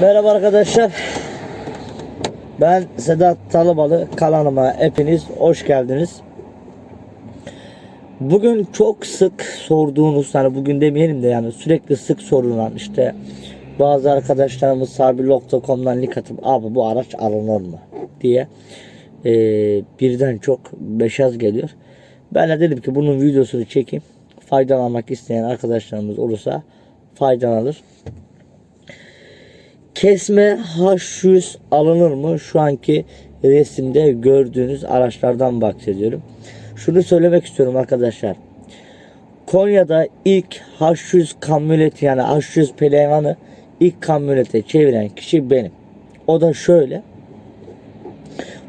Merhaba arkadaşlar. Ben Sedat Talıbalı kanalıma hepiniz hoş geldiniz. Bugün çok sık sorduğunuz hani bugün demeyelim de yani sürekli sık sorulan işte bazı arkadaşlarımız sabilog.com'dan link atıp abi bu araç alınır mı diye e, birden çok beşaz geliyor. Ben de dedim ki bunun videosunu çekeyim. Faydalanmak isteyen arkadaşlarımız olursa faydalanır. Kesme H100 alınır mı? Şu anki resimde gördüğünüz araçlardan bahsediyorum. Şunu söylemek istiyorum arkadaşlar. Konya'da ilk H100 kamyoneti yani H100 Pelevan'ı ilk kamyonete çeviren kişi benim. O da şöyle.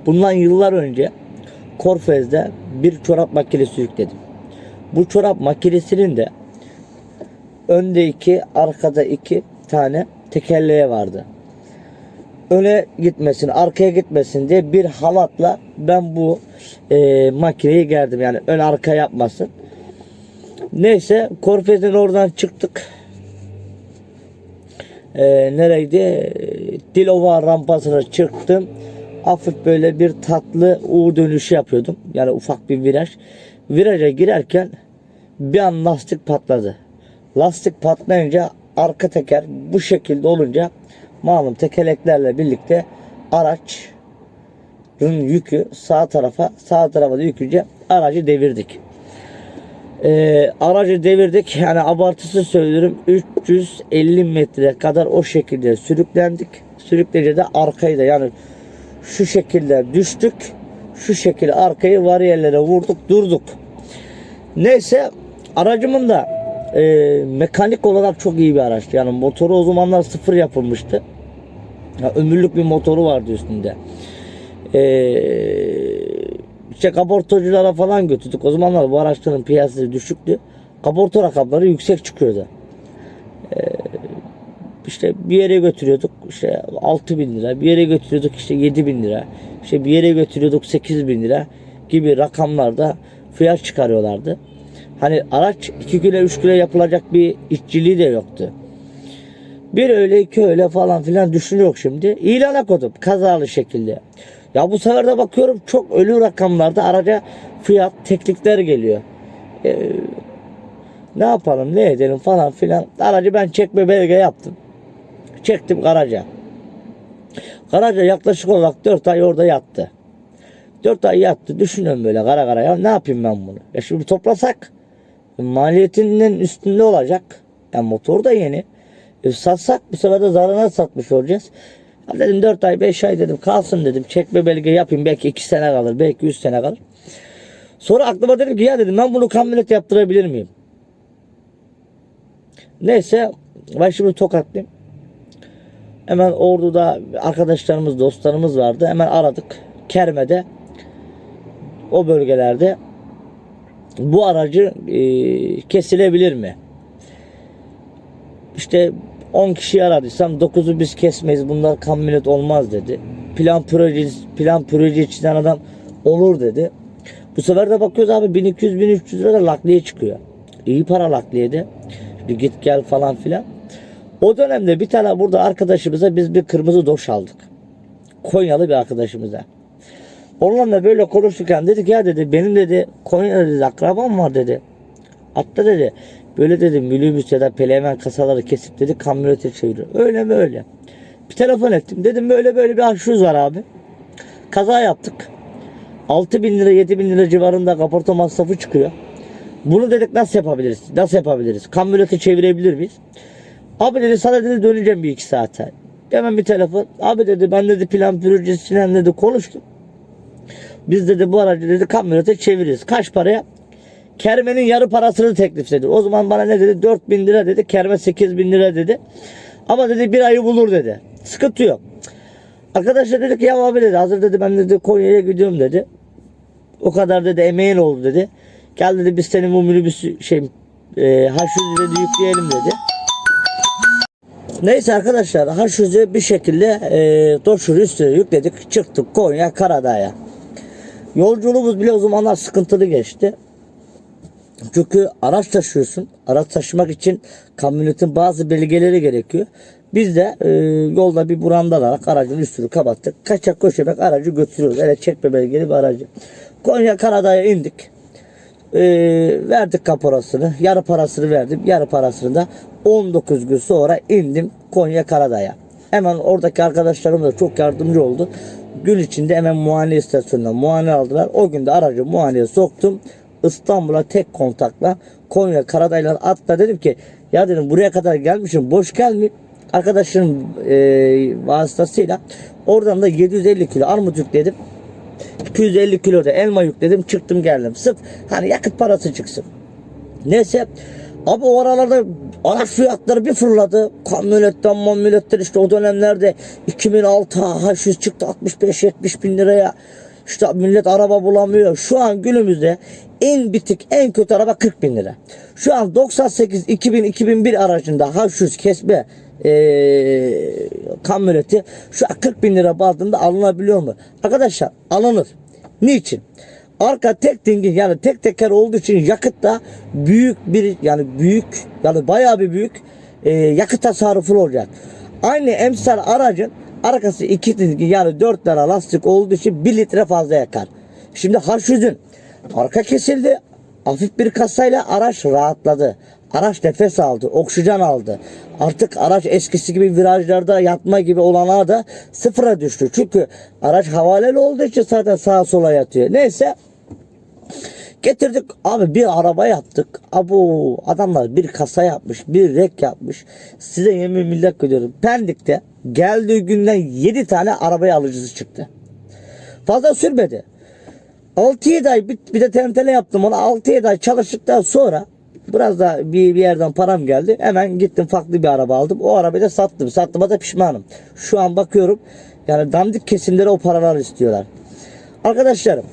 Bundan yıllar önce Korfez'de bir çorap makinesi yükledim. Bu çorap makinesinin de önde iki, arkada iki tane tekerleği vardı. Öne gitmesin, arkaya gitmesin diye bir halatla ben bu e, makineyi gerdim. Yani ön arka yapmasın. Neyse Korfez'in oradan çıktık. E, nereydi? Dilova rampasına çıktım. Hafif böyle bir tatlı U dönüşü yapıyordum. Yani ufak bir viraj. Viraja girerken bir an lastik patladı. Lastik patlayınca arka teker bu şekilde olunca malum tekerleklerle birlikte araçın yükü sağ tarafa sağ tarafa da yükünce aracı devirdik. Ee, aracı devirdik yani abartısı söylüyorum 350 metre kadar o şekilde sürüklendik. Sürükleyince de arkayı da yani şu şekilde düştük. Şu şekilde arkayı variyerlere vurduk durduk. Neyse aracımın da e, mekanik olarak çok iyi bir araçtı. Yani motoru o zamanlar sıfır yapılmıştı. Ya, ömürlük bir motoru vardı üstünde. E, işte kaportacılara falan götürdük. O zamanlar bu araçların piyasası düşüktü. Kaporta rakamları yüksek çıkıyordu. E, işte bir yere götürüyorduk işte 6 bin lira, bir yere götürüyorduk işte 7 bin lira, işte bir yere götürüyorduk 8 bin lira gibi rakamlarda fiyat çıkarıyorlardı. Hani araç 2 güne 3 güne yapılacak bir işçiliği de yoktu. Bir öyle iki öyle falan filan düşünüyor şimdi. İlana koydum kazalı şekilde. Ya bu sefer de bakıyorum çok ölü rakamlarda araca fiyat teknikler geliyor. Ee, ne yapalım ne edelim falan filan. Aracı ben çekme belge yaptım. Çektim garaja. Garaja yaklaşık olarak 4 ay orada yattı. 4 ay yattı. Düşünüyorum böyle kara kara ya ne yapayım ben bunu? Ya şimdi toplasak maliyetinin üstünde olacak. Yani motor da yeni. E, satsak bu sefer de zararına satmış olacağız. Ya dedim 4 ay 5 ay dedim kalsın dedim. Çekme belge yapayım belki 2 sene kalır belki 3 sene kalır. Sonra aklıma dedim ki ya dedim ben bunu kamyonet yaptırabilir miyim? Neyse ben şimdi. Hemen Ordu'da arkadaşlarımız, dostlarımız vardı. Hemen aradık. Kerme'de o bölgelerde bu aracı e, kesilebilir mi? İşte 10 kişi aradıysam 9'u biz kesmeyiz. Bunlar kamyonet olmaz dedi. Plan proje plan proje içinden adam olur dedi. Bu sefer de bakıyoruz abi 1200 1300 lira lakliye çıkıyor. İyi para lakliyede. Bir git gel falan filan. O dönemde bir tane burada arkadaşımıza biz bir kırmızı doş aldık. Konyalı bir arkadaşımıza. Onunla böyle konuşurken dedik ya dedi benim dedi Konya'da dedi akrabam var dedi. Hatta dedi böyle dedi minibüs ya da pelemen kasaları kesip dedi kamyonete çeviriyor. Öyle mi öyle. Bir telefon ettim. Dedim böyle böyle bir aşuruz var abi. Kaza yaptık. 6 bin lira 7 bin lira civarında kaporta masrafı çıkıyor. Bunu dedik nasıl yapabiliriz? Nasıl yapabiliriz? Kamyonete çevirebilir miyiz? Abi dedi sana dedi döneceğim bir iki saate. Hemen bir telefon. Abi dedi ben dedi plan projesiyle dedi konuştum. Biz dedi bu aracı dedi kamyonete çeviririz. Kaç paraya? Kermenin yarı parasını teklif dedi. O zaman bana ne dedi? 4 bin lira dedi. Kerme 8 bin lira dedi. Ama dedi bir ayı bulur dedi. Sıkıntı yok. Arkadaşlar dedi ki ya abi dedi hazır dedi ben dedi Konya'ya gidiyorum dedi. O kadar dedi emeğin oldu dedi. Gel dedi biz senin bu minibüsü şey e, H100 dedi yükleyelim dedi. Neyse arkadaşlar H100'ü bir şekilde e, Doşur üstüne yükledik. Çıktık Konya Karadağ'a. Yolculuğumuz bile o zamanlar sıkıntılı geçti. Çünkü araç taşıyorsun. Araç taşımak için kamyonetin bazı belgeleri gerekiyor. Biz de e, yolda bir buranda alarak aracın üstünü kapattık. Kaçak köşebek aracı götürüyoruz. Hele çekme belgeli bir aracı. Konya Karadağ'a indik. E, verdik kaporasını. Yarı parasını verdim. Yarı parasını da 19 gün sonra indim Konya Karadağ'a. Hemen oradaki arkadaşlarım da çok yardımcı oldu. Gün içinde hemen muayene istasyonundan muayene aldılar. O gün de aracı muayeneye soktum. İstanbul'a tek kontakla Konya Karadağ'la atla dedim ki ya dedim buraya kadar gelmişim boş gelmeyeyim. Arkadaşım e, vasıtasıyla oradan da 750 kilo armut yükledim. 250 kilo da elma yükledim çıktım geldim. Sırf hani yakıt parası çıksın. Neyse abi o aralarda araç fiyatları bir fırladı. Kamyonetten mamyonetten işte o dönemlerde 2006 H100 çıktı 65-70 bin liraya. İşte millet araba bulamıyor. Şu an günümüzde en bitik en kötü araba 40 bin lira. Şu an 98 2000 2001 aracında H100 kesme eee kamyoneti şu an 40 bin lira bandında alınabiliyor mu? Arkadaşlar alınır. Niçin? Arka tek dingin yani tek teker olduğu için yakıt da büyük bir yani büyük yani bayağı bir büyük e, yakıt tasarrufu olacak. Aynı emsal aracın arkası iki dingin yani 4 lira lastik olduğu için 1 litre fazla yakar. Şimdi H100'ün arka kesildi. Hafif bir kasayla araç rahatladı. Araç nefes aldı, oksijen aldı. Artık araç eskisi gibi virajlarda yatma gibi olanağı da sıfıra düştü. Çünkü araç havaleli olduğu için zaten sağa sola yatıyor. Neyse Getirdik abi bir araba yaptık. Abu adamlar bir kasa yapmış, bir rek yapmış. Size yemin millet ediyorum. Pendik'te geldiği günden 7 tane arabaya alıcısı çıktı. Fazla sürmedi. 6-7 ay bir, bir de tentele yaptım ona 6-7 ay çalıştıktan sonra biraz da bir, bir yerden param geldi. Hemen gittim farklı bir araba aldım. O arabayı da sattım. Sattığıma da pişmanım. Şu an bakıyorum yani dandik kesimlere o paralar istiyorlar. Arkadaşlarım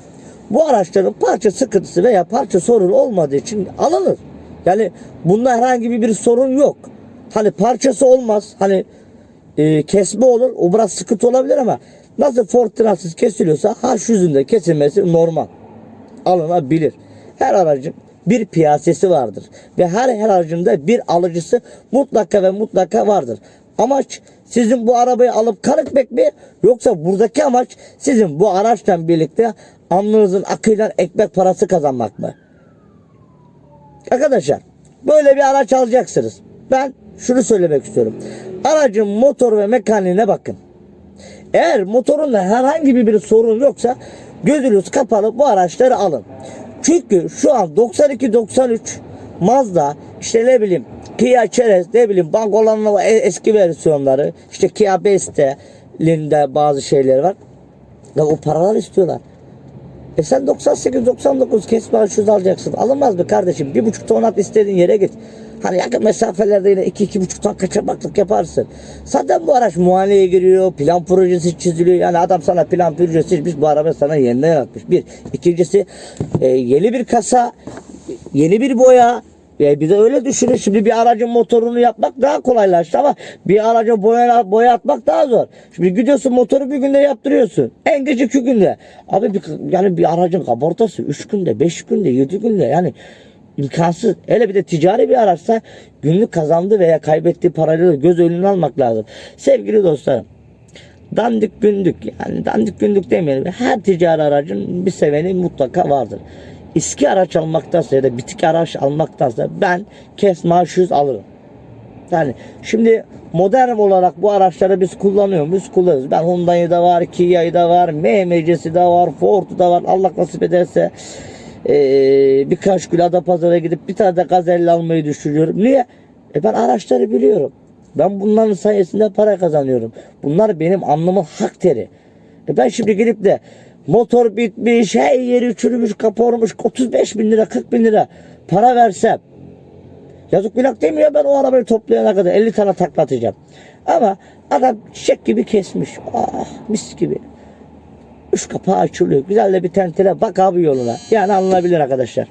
bu araçların parça sıkıntısı veya parça sorunu olmadığı için alınır. Yani bunda herhangi bir sorun yok. Hani parçası olmaz. Hani e, kesme olur. O biraz sıkıntı olabilir ama nasıl fortinasız kesiliyorsa H yüzünde kesilmesi normal. Alınabilir. Her aracın bir piyasesi vardır. Ve her her aracında bir alıcısı mutlaka ve mutlaka vardır. Amaç sizin bu arabayı alıp karıtmak mi? Yoksa buradaki amaç sizin bu araçla birlikte alnınızın akıyla ekmek parası kazanmak mı? Arkadaşlar böyle bir araç alacaksınız. Ben şunu söylemek istiyorum. Aracın motor ve mekaniğine bakın. Eğer motorunda herhangi bir, sorun yoksa gözünüz kapalı bu araçları alın. Çünkü şu an 92-93 Mazda işte ne bileyim Kia Ceres ne bileyim bankoların eski versiyonları işte Kia Beste'linde bazı şeyler var. Ya o paralar istiyorlar. E sen 98-99 kesme ölçüsü alacaksın. Alınmaz mı kardeşim? Bir buçuk ton at istediğin yere git. Hani yakın mesafelerde yine iki iki buçuk ton kaçamaklık yaparsın. Zaten bu araç muayeneye giriyor. Plan projesi çiziliyor. Yani adam sana plan projesi çizmiş. Bu araba sana yeniden yaratmış. Bir. İkincisi e, yeni bir kasa, yeni bir boya, e bir de öyle düşünün. Şimdi bir aracın motorunu yapmak daha kolaylaştı ama bir araca boya, boya atmak daha zor. Şimdi gidiyorsun motoru bir günde yaptırıyorsun. En geç iki günde. Abi bir, yani bir aracın kaportası üç günde, beş günde, yedi günde yani imkansız. Hele bir de ticari bir araçsa günlük kazandığı veya kaybettiği parayla göz önüne almak lazım. Sevgili dostlarım. Dandik gündük yani dandik gündük demeyelim. Her ticari aracın bir seveni mutlaka vardır. İski araç almaktansa ya da bitik araç almaktansa ben kes maaşsız alırım. Yani şimdi modern olarak bu araçları biz kullanıyor muyuz? Kullanıyoruz. Ben Hyundai'yi da var, Kia'yı da var, MMC'si de var, Ford'u da var. Allah nasip ederse eee, birkaç gün Adapazarı'na gidip bir tane de gazelli almayı düşünüyorum. Niye? E ben araçları biliyorum. Ben bunların sayesinde para kazanıyorum. Bunlar benim alnımın hak teri. E ben şimdi gidip de motor bitmiş, her yeri çürümüş, kapormuş, 35 bin lira, 40 bin lira para versem Yazık günah ya ben o arabayı toplayana kadar 50 tane taklatacağım. Ama adam çiçek gibi kesmiş. Ah mis gibi. Üç kapağı açılıyor. Güzel de bir tentele bak abi yoluna. Yani alınabilir arkadaşlar.